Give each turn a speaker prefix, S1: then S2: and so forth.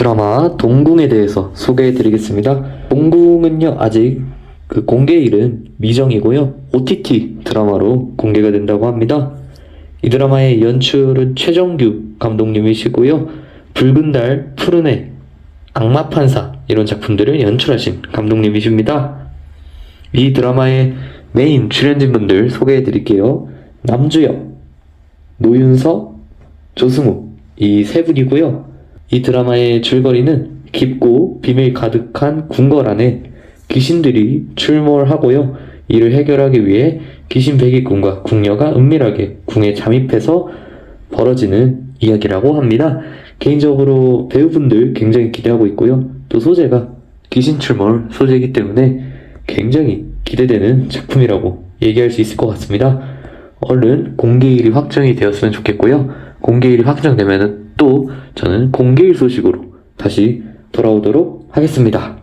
S1: 드라마 동궁에 대해서 소개해 드리겠습니다. 동궁은요, 아직 그 공개일은 미정이고요. OTT 드라마로 공개가 된다고 합니다. 이 드라마의 연출은 최정규 감독님이시고요. 붉은 달, 푸른 해, 악마 판사 이런 작품들을 연출하신 감독님이십니다. 이 드라마의 메인 출연진분들 소개해 드릴게요. 남주혁, 노윤서, 조승우 이 세 분이고요. 이 드라마의 줄거리는 깊고 비밀 가득한 궁궐 안에 귀신들이 출몰하고요. 이를 해결하기 위해 귀신 배기꾼과 궁녀가 은밀하게 궁에 잠입해서 벌어지는 이야기라고 합니다. 개인적으로 배우분들 굉장히 기대하고 있고요. 또 소재가 귀신 출몰 소재이기 때문에 굉장히 기대되는 작품이라고 얘기할 수 있을 것 같습니다. 얼른 공개 일이 확정이 되었으면 좋겠고요. 공개일이 확정되면 또 저는 공개일 소식으로 다시 돌아오도록 하겠습니다.